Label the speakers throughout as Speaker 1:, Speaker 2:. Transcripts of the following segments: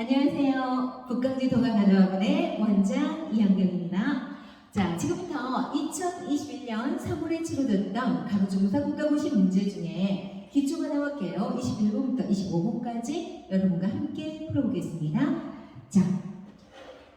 Speaker 1: 안녕하세요. 북강지 동아간호학원의 원장 이한경입니다. 자, 지금부터 2021년 3월에 치러졌던 간호조무사 국가고시 문제 중에 기초가 나올게요. 21번부터 25번까지 여러분과 함께 풀어보겠습니다. 자,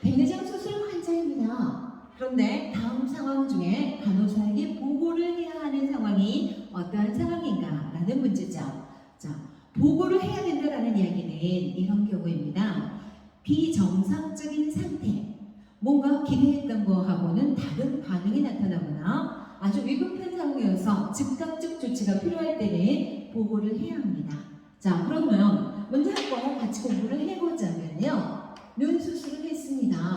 Speaker 1: 백내장 수술 환자입니다. 그런데 다음 상황 중에 간호사에게 보고를 해야 하는 상황이 어떠한 상황인가? 라는 문제죠. 자, 보고를 해야 된다라는 이야기는 이런 경우입니다. 비정상적인 상태, 뭔가 기대했던 거하고는 다른 반응이 나타나거나 아주 위급한 상황이어서 즉각적 조치가 필요할 때는 보고를 해야 합니다. 자, 그러면 먼저 한번 같이 공부를 해보자면요. 눈 수술을 했습니다.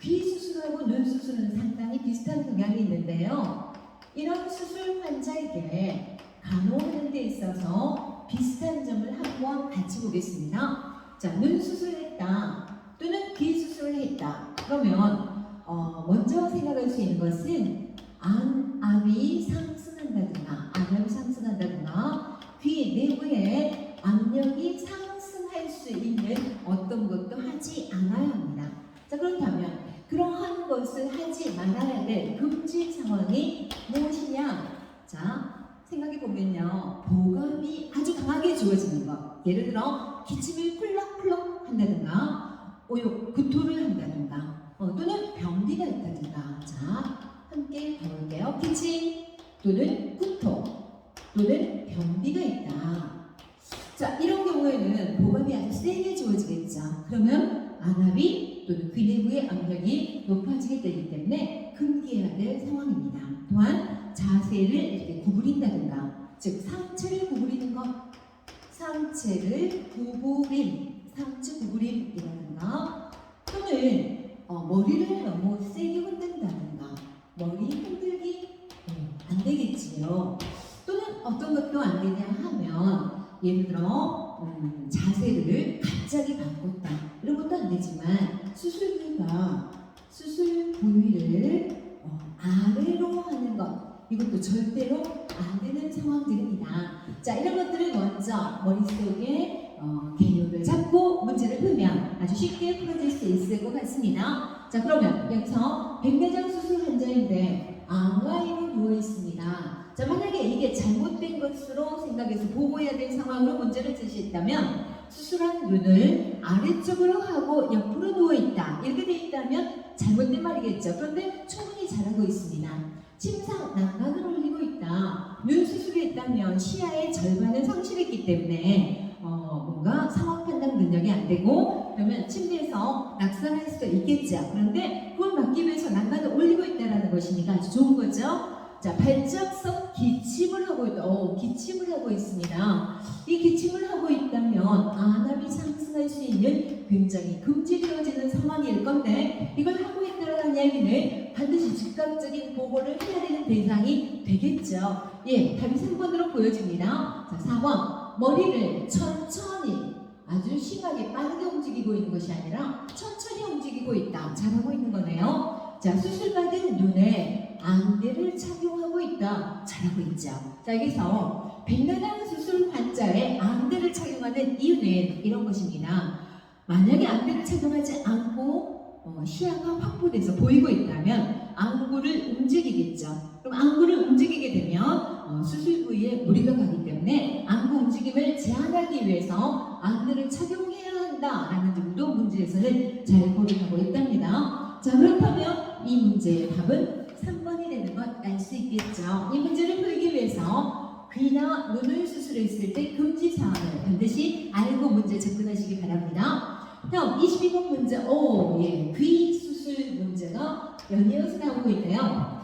Speaker 1: 귀 수술하고 눈 수술은 상당히 비슷한 경향이 있는데요. 이런 수술 환자에게 간호하는 데 있어서 비슷한 점을 한번 같이 보겠습니다. 자, 눈 수술했다 또는 귀 수술을 했다. 그러면 어, 먼저 생각할 수 있는 것은 안압이 상승한다거나 안압이 상승한다거나 귀 내부에 압력이 상승할 수 있는 어떤 것도 하지 않아야 합니다. 자, 그렇다면 그러한 것을 하지 말아야 될 금지 상황이 무엇이냐? 자, 생각해 보면요. 보감이 아주 강하게 주어지는 것. 예를 들어 기침을 쿨럭쿨럭 한다든가 오요 구토를 한다든가 어, 또는 변비가 있다든가 자 함께 가볼게요. 기침 또는 구토 또는 변비가 있다. 자 이런 경우에는 보감이 아주 세게 주어지겠죠. 그러면 안압이 또는 귀 내부의 압력이 높아지게 되기 때문에 금기해야 될 상황입니다. 또한 자세를 이렇게 구부린다든가 즉 상체를 구부리는 것 상체를 구부림 상체 구부림이라든가 또는 어, 머리를 너무 세게 흔든다든가 머리 흔들기 네, 안 되겠지요. 또는 어떤 것도 안 되냐 하면 예를 들어 음, 자세를 갑자기 바꿨다. 이런 것도 안 되지만 수술 부위가 수술 부위를 어, 아래로 하는 것 이것도 절대로 안 되는 상황들입니다. 자 이런 것들을 먼저 머릿속에 어, 개요를 잡고 문제를 풀면 아주 쉽게 풀어질 수 있을 것 같습니다. 자 그러면 여기서 백내장 수술 환자인데 암와이로 누워 있습니다. 자 만약에 이게 잘못된 것으로 생각해서 보고해야 될 상황으로 문제를 제시했다면 수술한 눈을 아래쪽으로 하고 옆으로 누워 있다 이렇게 돼 있다면 잘못된 말이겠죠. 그런데 충분히 잘하고 있습니다. 침상 난간을 올리고 있다. 눈 수술했다면 시야의 절반을 상실했기 때문에 어, 뭔가 상황 판단 능력이 안 되고 그러면 침대에서 낙상할 수도 있겠죠. 그런데 그걸 막기 위해서 난간을 올리고 있다는 것이니까 아주 좋은 거죠. 자, 발작성 기침을 하고 있다. 오, 기침을 하고 있습니다. 이 기침을 하고 있다면 안압이 상승할 수 있는 굉장히 금지되어지는 상황일 건데 이걸 하고 있다는 이야기는 반드시 즉각적인 보고를 해야 되는 대상이 되겠죠. 예, 답이 3번으로 보여집니다. 자, 4번. 머리를 천천히 아주 심하게 빠르게 움직이고 있는 것이 아니라 천천히 움직이고 있다. 잘하고 있는 거네요. 자, 수술받은 눈에 안대를 착용하고 있다. 잘하고 있죠. 자, 여기서 백내장 수술 환자의 안대를 착용하는 이유는 이런 것입니다. 만약에 안대를 착용하지 않고 어, 시야가 확보돼서 보이고 있다면 안구를 움직이겠죠. 그럼 안구를 움직이게 되면 어, 수술 부위에 무리가 가기 때문에 안구 움직임을 제한하기 위해서 안대를 착용해야 한다라는 점도 문제에서는 잘 고려하고 있답니다. 자 그렇다면 이 문제의 답은 3번이 되는 것 알 수 있겠죠. 이 문제를 풀기 위해서 귀나 눈을 수술했을 때 금지 사항을 반드시 알고 문제 접근하시기 바랍니다. 다음 22번 문제, 오, 예, 귀 수술 문제가 연이어서 나오고 있네요.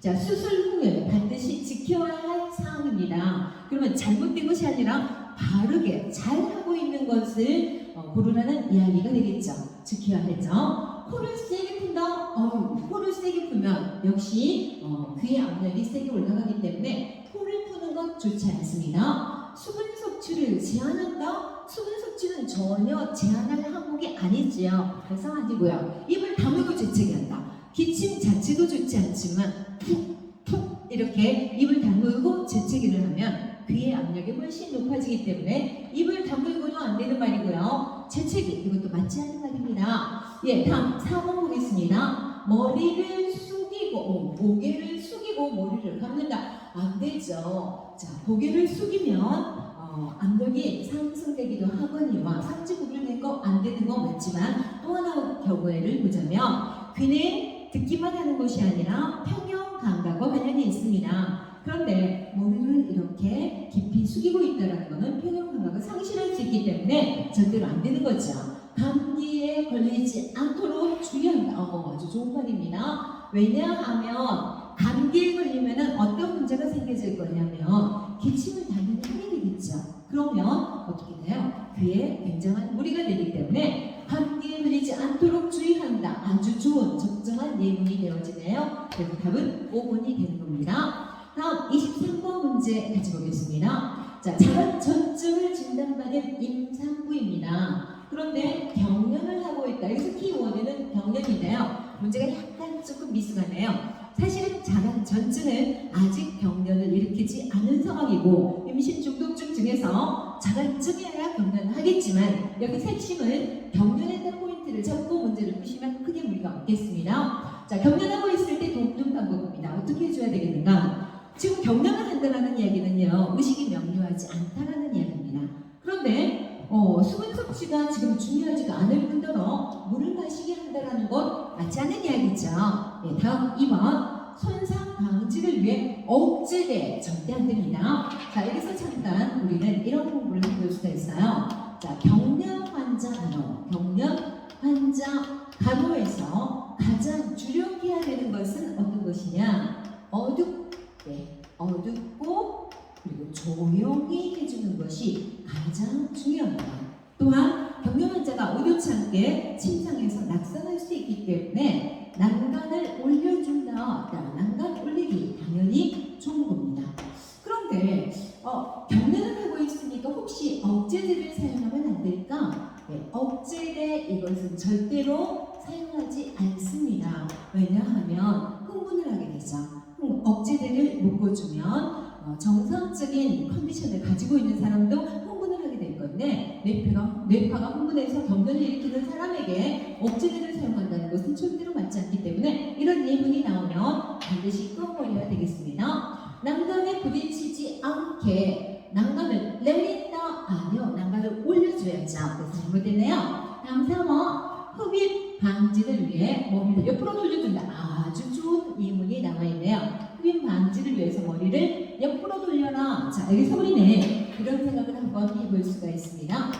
Speaker 1: 자, 수술 후에 반드시 지켜야 할 사항입니다. 그러면 잘못된 것이 아니라 바르게 잘 하고 있는 것을 어, 고르라는 이야기가 되겠죠. 지켜야 하죠. 코를 세게 푼다. 어, 코를 세게 풀면 역시 어, 귀의 압력이 세게 올라가기 때문에 코를 푸는 건 좋지 않습니다. 수분 섭취를 제한한다. 수분 섭취는 전혀 제한할 항목이 아니지요. 그래서 아니고요. 입을 다물고 재채기한다. 기침 자체도 좋지 않지만 푹푹 이렇게 입을 다물고 재채기를 하면 귀의 압력이 훨씬 높아지기 때문에 입을 다물고도 안 되는 말이고요. 재채기 이것도 맞지 않는 말입니다. 예, 다음 4번 보겠습니다. 머리를 숙이고 어, 고개를 숙이고 머리를 감는다. 안 되죠. 자, 고개를 숙이면 어, 압력이 상승되기도 하거니와 상지 구별된 거 안 되는 거 맞지만 또 하나 경우에를 보자면 귀는 듣기만 하는 것이 아니라 평형 감각과 관련이 있습니다. 그런데 머리를 이렇게 깊이 숙이고 있다는 것은 평형 감각을 상실할 수 있기 때문에 절대로 안 되는 거죠. 감기에 걸리지 않도록 주의한다. 어, 아주 좋은 말입니다. 왜냐하면 감기에 걸리면 어떤 문제가 생겨질 거냐면 기침을 당연히 하게 되겠죠. 그러면 어떻게 돼요? 귀에 굉장한 무리가 되기 때문에 감기에 걸리지 않도록 주의한다. 아주 좋은 적정한 예문이 되어지네요. 그래서 답은 5번이 되는 겁니다. 다음 23번 문제 같이 보겠습니다. 자, 자가 전증을 진단받은 임산부입니다. 그런데 경련을 하고 있다. 여기서 키워드는 경련인데요. 문제가 약간 조금 미숙하네요. 사실은 자가 전증은 아직 일으키지 않은 상황이고 임신 중독증 중에서 자가증이어야 경련을 하겠지만 여기 핵심은 경련했던 포인트를 잡고 문제를 푸시면 크게 무리가 없겠습니다. 자, 경련하고 있을 때 돕는 방법입니다. 어떻게 해줘야 되겠는가? 지금 경련을 한다는 이야기는요, 의식이 명료하지 않다라는 이야기입니다. 그런데 어, 수분 섭취가 지금 중요하지가 않을 뿐더러 물을 마시게 한다는 건 맞지 않는 이야기죠. 네, 다음 2번 손상 방지를 위해 억제대 절대 안 됩니다. 자 여기서 잠깐 우리는 이런 공부를 해볼 수가 있어요. 자 경련 환자 간호, 경련 환자 간호에서 가장 주력해야 되는 것은 어떤 것이냐? 어둡게, 어둡고 그리고 조용히 해주는 것이 가장 중요합니다. 또한 경련 환자가 의도치 않게 침상에서 낙상할 수 있기 때문에 난간을 올려준다. 자, 난간 올리기 당연히 좋은 겁니다. 그런데 어, 경련을 하고 있으니까 혹시 억제제를 사용하면 안 될까? 네, 억제제 이것은 절대로 사용하지 않습니다. 왜냐하면 흥분을 하게 되죠. 흥- 억제제를 묶어주면 어, 정상적인 컨디션을 가지고 있는 사람도 흥분을 하게 될 건데 뇌파가, 뇌파가 흥분해서 경련을 일으키는 사람에게 억제제를 사용한다는 것은 절대로 맞지 않기 때문에 이런 예문이 나오면 반드시 꺼버려야 되겠습니다. 난간에 부딪히지 않게 난간을 내린다 아니요 난간을 올려줘야죠. 그래서 잘못됐네요. 다음 3번 흡입 방지를 위해 머리를 옆으로 돌려준다. 아주 좋은 예문이 나와 있네요. 흡입 방지를 위해서 머리를 옆으로 돌려라. 자, 여기서 우리는 이런 생각을 한번 해볼 수가 있습니다.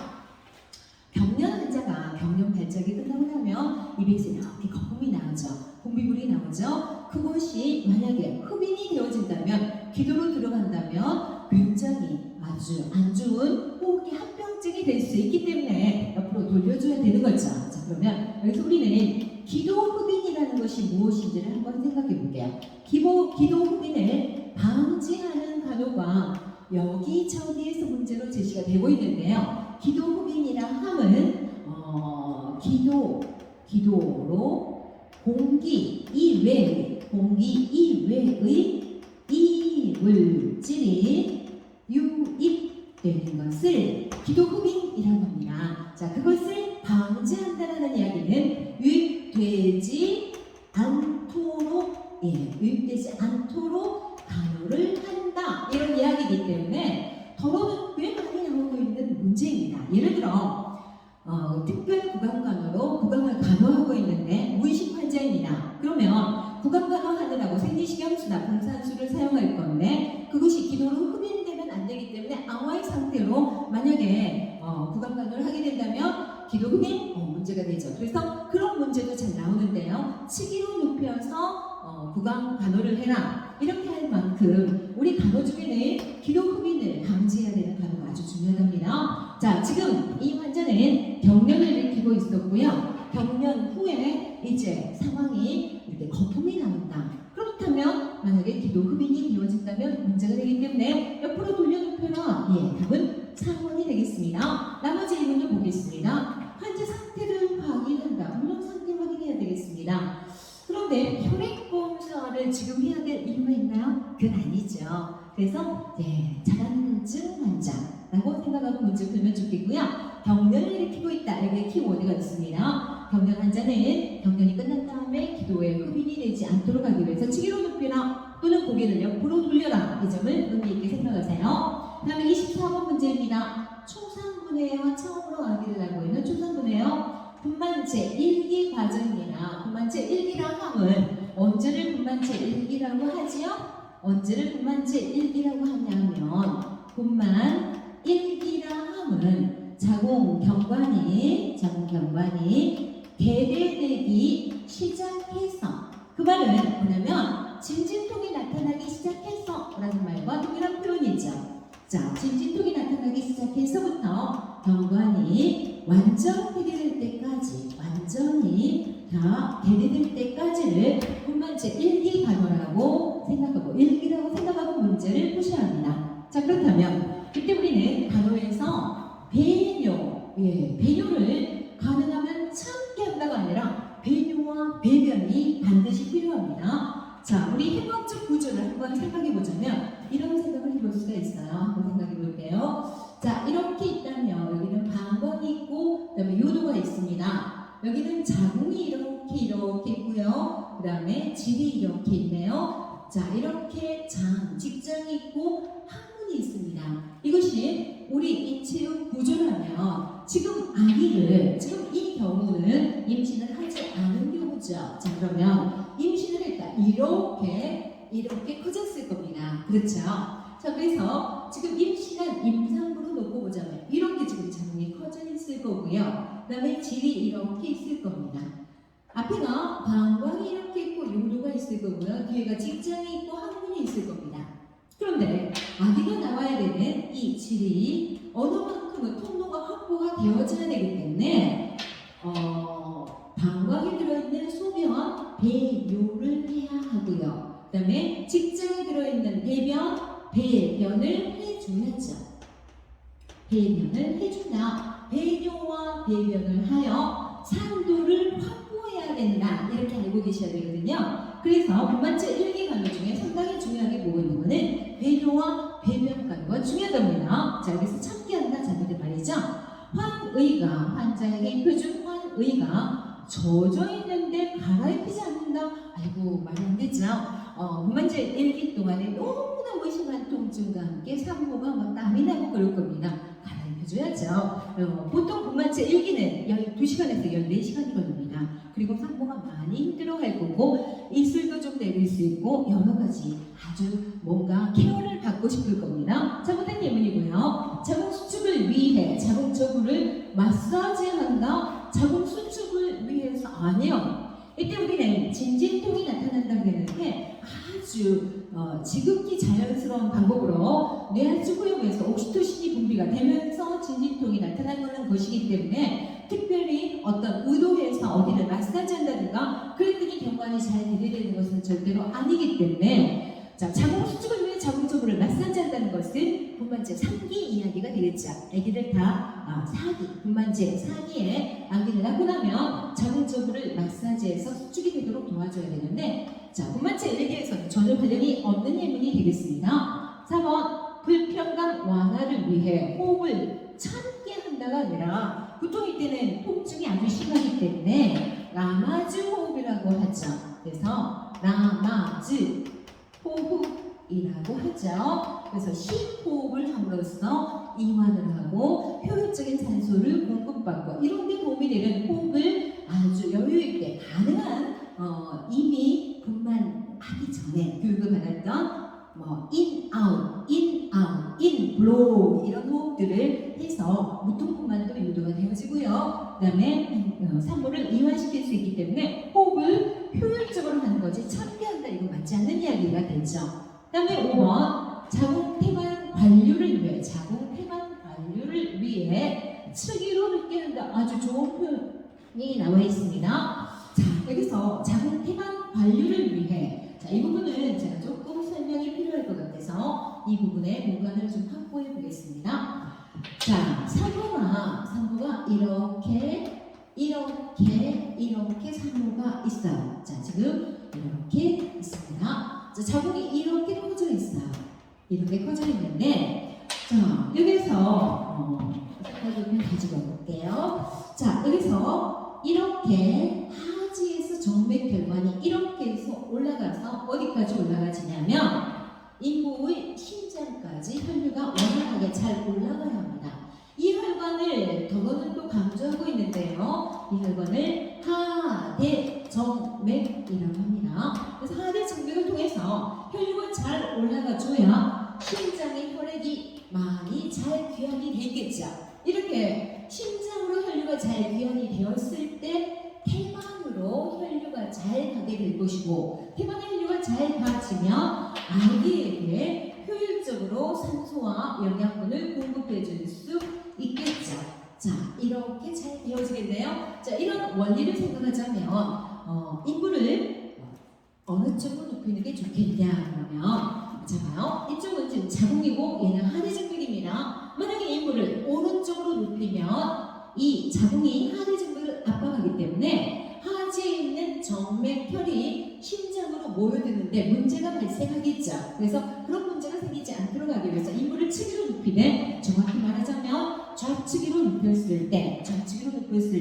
Speaker 1: 경련 환자가 경련 발작이 끝나고 나면 입에서 이렇게 거품이 나오죠. 공비물이 나오죠. 그것이 만약에 흡인이 되어진다면 기도로 들어간다면 굉장히 아주 안 좋은 호흡기 합병증이 될 수 있기 때문에 옆으로 돌려줘야 되는 거죠. 자 그러면 여기서 우리는 기도 흡인이라는 것이 무엇인지를 한번 생각해 볼게요. 기도, 기도 흡인을 방지하는 간호가 여기저기에서 문제로 제시가 되고 있는데요. 기도 흡인이라 함은 어, 기도 기도로 공기 이외의 공기 이외의 이 물질이 유입되는 것을 기도 흡인이라고 합니다. 자, 그것을 방지한다는 이야기는 유입되지 않도록 예, 유입되지 않도록 간호를 한다 이런 이야기이기 때문에 더러는 꽤 많이 나오고 있는 문제입니다. 예를 들어 어, 특별 구강 간호로 구강을 간호하고 있는데 무의식 환자입니다. 그러면 구강 간호하느라고 생리식염수나 분산수를 사용 때문에 앙화의 상태로 만약에 어, 구강 간호를 하게 된다면 흡인 어, 문제가 되죠. 그래서 그런 문제도 잘 나오는데요. 치기로 눕혀서 어, 구강 간호를 해라 이렇게 할 만큼 우리 간호 중에는 기도 흡인을 방지해야 되는 간호가 아주 중요합니다. 자, 지금 이 환자는 경련을 일으키고 있었고요. 경련 후에 이제 상황이 이렇게 거품이 나온다. 그렇다면 만약에 기도 흡인이 되어진다면 문제가 되기 때문에 옆으로 돌려놓거나 예, 답은 4번이 되겠습니다. 나머지 1문을 보겠습니다. 환자 상태를 확인한다. 물론 상태 확인해야 되겠습니다. 그런데 혈액 검사를 지금 해야 될 이유가 있나요? 그건 아니죠. 그래서 네, 잘하는 문제 풀면 좋겠고요. 경련을 일으키고 있다. 여기에 키워드가 있습니다. 경련 환자는 경련이 끝난 다음에 기도에 흡인이 되지 않도록 하기 위해서 치기로 높이나 또는 고개를 옆으로 돌려라. 이 점을 의미 있게 생각하세요. 다음에 24번 문제입니다. 초산분해와 처음으로 아기를 낳고 있는 초산분해요. 분만체 1기 과정이나 분만체 1기라 함은 언제를 분만체 1기라고 하지요? 언제를 분만체 1기라고 다 대대될 때까지를 분만체 1기 간호라고 생각하고 1기라고 생각하고 문제를 푸셔야 합니다. 자 그렇다면 이때 우리는 간호에서 배뇨, 예, 배뇨를 가능하면 참게 한다가 아니라 배뇨와 배변이 반드시 필요합니다. 자, 우리 해부학적 구조를 한번 생각해 보자면 이런 생각을 해볼 수가 있어요. 한번 생각해 볼게요. 자, 이렇게 있다면 여기는 방광이 있고 그다음에 요도가 있습니다. 여기는 자궁이 이렇게 이렇게 있고요. 그 다음에 질이 이렇게 있네요. 자, 이렇게 장, 직장이 있고 항문이 있습니다. 이것이 우리 인체의 구조라면 지금 아기를 지금 이 경우는 임신을 하지 않은 경우죠. 자, 그러면 임신을 했다. 이렇게 이렇게 커졌을 겁니다. 그렇죠? 자, 그래서 지금 임신한 임상으로 놓고 보자면 이렇게 지금 자궁이 커져 있을 거고요. 그 다음에 질이 이렇게 있을 겁니다. 앞에가 방광이 이렇게 있고 요도가 있을 거고요. 뒤에가 직장이 있고 항문이 있을 겁니다. 그런데 아기가 나와야 되는 이 질이 어느 만큼은 통로가 확보가 되어져야 되기 때문에 어, 방광에 들어있는 소변, 배요를 해야 하고요. 그 다음에 직장에 들어있는 배변, 배변을 해줘야죠. 배변을 해준다. 배뇨와 배변을 하여 산도를 확보해야 된다. 이렇게 알고 계셔야 되거든요. 그래서 분만체 1기 간호 중에 상당히 중요하게 보고 있는 거는 배뇨와 배변 간호가 중요하답니다. 자, 여기서 참게 한다 자녀들 말이죠. 환의가 환자에게 표준 환의가 젖어 있는데 갈아입히지 않는다. 아이고 말이 안 되죠. 어, 분만체 1기 동안에 너무너무 심한 통증과 함께 산모가 막 땀이 나고 그럴 겁니다. 갈아입혀줘야죠. 어, 보통 분만체 1기는 12시간에서 14시간이 걸립니다. 그리고 산모가 많이 힘들어할 거고 입술도 좀 내릴 수 있고 여러 가지 아주 뭔가 케어를 받고 싶을 겁니다. 잘못된 예문이고요. 자궁 수축을 위해 자궁 저부를 마사지한다. 자궁 수축을 위해서 아니요. 이때 우리는 진진통이 나타난다고 했는데 아주 어, 지극히 자연스러운 방법으로 뇌하수 후염에서 옥시토신이 분비가 되면서 진진통이 나타나는 것이기 때문에 특별히 어떤 의도해서 어디를 마사지한다든가 그랬더니 경관이 잘 대대되는 것은 절대로 아니기 때문에 자 자궁 수축을 위해 자궁 저부를 마사지한다는 것은 분만체 3기 이야기가 되겠죠. 아기들 다 아, 4기 분만체 4기에 아기를 낳고 나면 자궁 저부를 마사지해서 수축이 되도록 도와줘야 되는데 자 분만체 1기에서는 전혀 관련이 없는 예문이 되겠습니다. 4번 불편감 완화를 위해 호흡을 참게 한다가 아니라 보통 이때는 통증이 아주 심하기 때문에 라마즈 호흡이라고 하죠. 그래서 라마즈 호흡이라고 하죠. 그래서 심호흡을 함으로써 이완을 하고 효율적인 산소를 공급받고 이런 데 도움이 되는 호흡을 아주 여유 있게 가능한 어, 이미 분만하기 전에 교육을 받았던 뭐 in out, in out, in blow 이런 호흡들을 해서 무통분만도 유도가 되어지고요. 그 다음에 어, 산모를 이완시킬 수 있기 때문에 호흡을 효율적으로 하는 거지 참게 한다 이거 맞지 않는 이야기가 되죠. 그 다음에 5번 자궁 태만 관류를 위해 자궁 태만 관류를 위해 측위로 늦게 한다 아주 좋은 표현이 나와 있습니다. 자 여기서 자궁 태만 관류를 위해 자 이 부분은 제가 조금 설명이 필요할 것 같아서 이 부분에 공간을 좀 확보해 보겠습니다. 자 산모가 산모가 이렇게 이렇게 이렇게 산모가 있어요. 자 지금 이렇게 있습니다. 자 자궁이 이렇게 커져 있어요. 이렇게 커져 있는데 자, 여기서 어, 색깔 좀 가지고 볼게요. 자, 여기서 이렇게 하지에서 정맥 혈관이 이렇게 해서 올라가서 어디까지 올라가지냐면 인부의 심장까지 혈류가 원활하게 잘 올라가야 합니다. 이 혈관을 더거는 또 강조하고 있는데요. 이 혈관을 하대정맥이라고 합니다. 그래서 하대정맥을 통해서 혈류가 잘 올라가줘야 심장의 혈액이 많이 잘 귀환이 되겠죠. 이렇게 심 것이고 태반의 혈류가 잘 가지면 아기에게 효율적으로 산소와 영양분을 공급해 줄 수 있겠죠. 자, 이렇게 잘 되어지겠네요. 자, 이런 원리를 생각하자면 어, 인부를 어느 쪽으로 눕히는 게 좋겠냐 그러면 자 봐요. 이쪽은 지금 자궁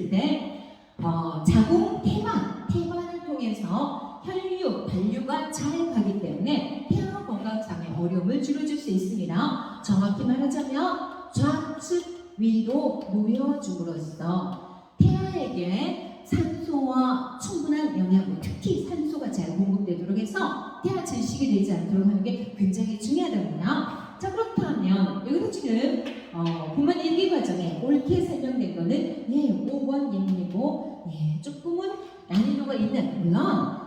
Speaker 1: 때 어, 자궁 태반 태반을 통해서 혈류 반류가 잘 가기 때문에 태아 건강상의 어려움을 줄여줄 수 있습니다. 정확히 말하자면 좌측 위로 놓여줌으로써 태아에게 산소와 충분한 영양분, 특히 산소가 잘 공급되도록 해서 태아 질식이 되지 않도록 하는 게 굉장히 중요하답니다. 자 그렇다 면 여기서 지금 어, 분만 일기 과정에 옳게 설명된 거는 예 5번 예문이고 예 조금은 난이도가 있는 물론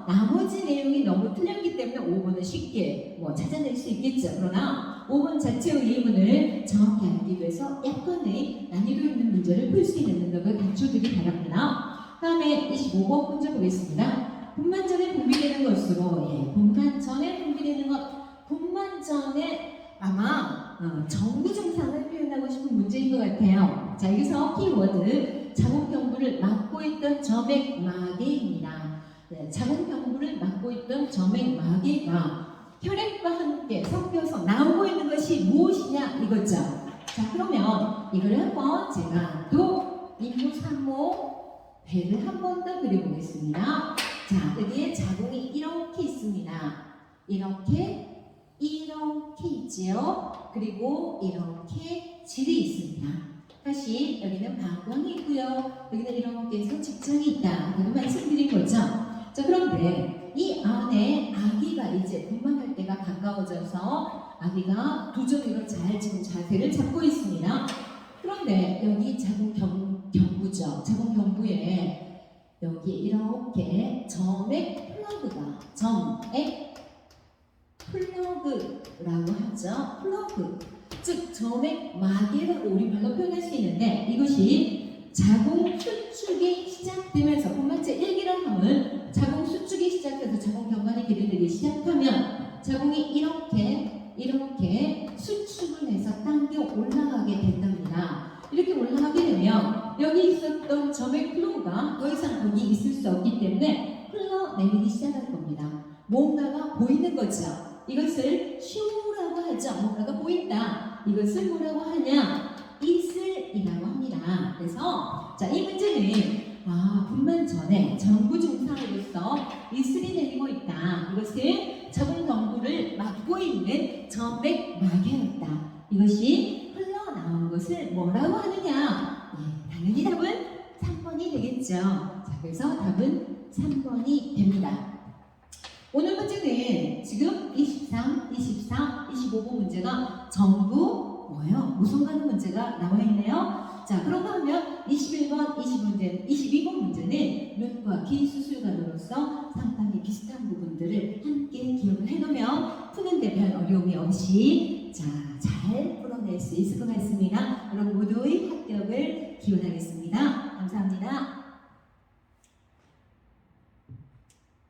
Speaker 1: 나머지 내용이 너무 틀렸기 때문에 5번은 쉽게 뭐 찾아낼 수 있겠죠. 그러나 5번 자체의 예문을 정확히 알기 위해서 약간의 난이도 있는 문제를 풀 수 있는 능력을 갖춰두기 바랍니다. 다음에 25번 문제 보겠습니다. 분만 전에 분비되는 것으로 예, 분만 전에 분비되는 것 어, 정부 증상을 표현하고 싶은 문제인 것 같아요. 자 여기서 키워드 자궁경부를 막고 있던 점액마개입니다. 네, 자궁경부를 막고 있던 점액마개가 혈액과 함께 섞여서 나오고 있는 것이 무엇이냐 이거죠. 자 그러면 이걸 한번 제가 또 인부 산모 배를 한 번 더 그려보겠습니다. 자 여기에 자궁이 이렇게 있습니다. 이렇게 이렇게 있지요. 그리고 이렇게 질이 있습니다. 다시 여기는 방광이 있고요. 여기는 이렇게 해서 직장이 있다. 라고 말씀드린 거죠. 자 그런데 이 안에 아기가 이제 분만할 때가 가까워져서 아기가 두 점으로 잘 지금 자세를 잡고 있습니다. 그런데 여기 자궁 경, 경부죠. 자궁 경부에 여기 이렇게 점액 플러그가 점액 플러그라고 하죠. 플러그. 즉 점액 마개를 우리말로 표현할 수 있는데 이것이 자궁 수축이 시작되면서 분만체 1기를 하면 자궁 수축이 시작해서 자궁 경관이 기르기 시작하면 자궁이 이렇게 이렇게 수축을 해서 당겨 올라가게 된답니다. 이렇게 올라가게 되면 여기 있었던 점액 플로우가 더 이상 거기 있을 수 없기 때문에 흘러내리기 시작할 겁니다. 뭔가가 보이는 거죠. 이것을 슈라고 하죠. 뭔가가 보인다. 이것을 뭐라고 하냐? 이슬이라고 합니다. 그래서 자 이 문제는 아 분만 전에 정부 증상으로서 이슬이 내리고 있다. 이것은 자궁 경부를 막고 있는 점맥 마개였다. 이것이 흘러나오는 것을 뭐라고 하느냐? 예, 당연히 답은 3번이 되겠죠. 자 그래서 답은 3번이 됩니다. 오늘 문제는 지금 23, 24, 25번 문제가 전부 뭐예요? 무슨 문제가 나와 있네요. 자, 그런가 하면 21번, 20문제, 22번 문제는 눈과 귀 수술관으로서 상당히 비슷한 부분들을 함께 기억을 해놓으면 푸는데 별 어려움이 없이 자, 잘 풀어낼 수 있을 것 같습니다. 여러분 모두의 합격을 기원하겠습니다. 감사합니다.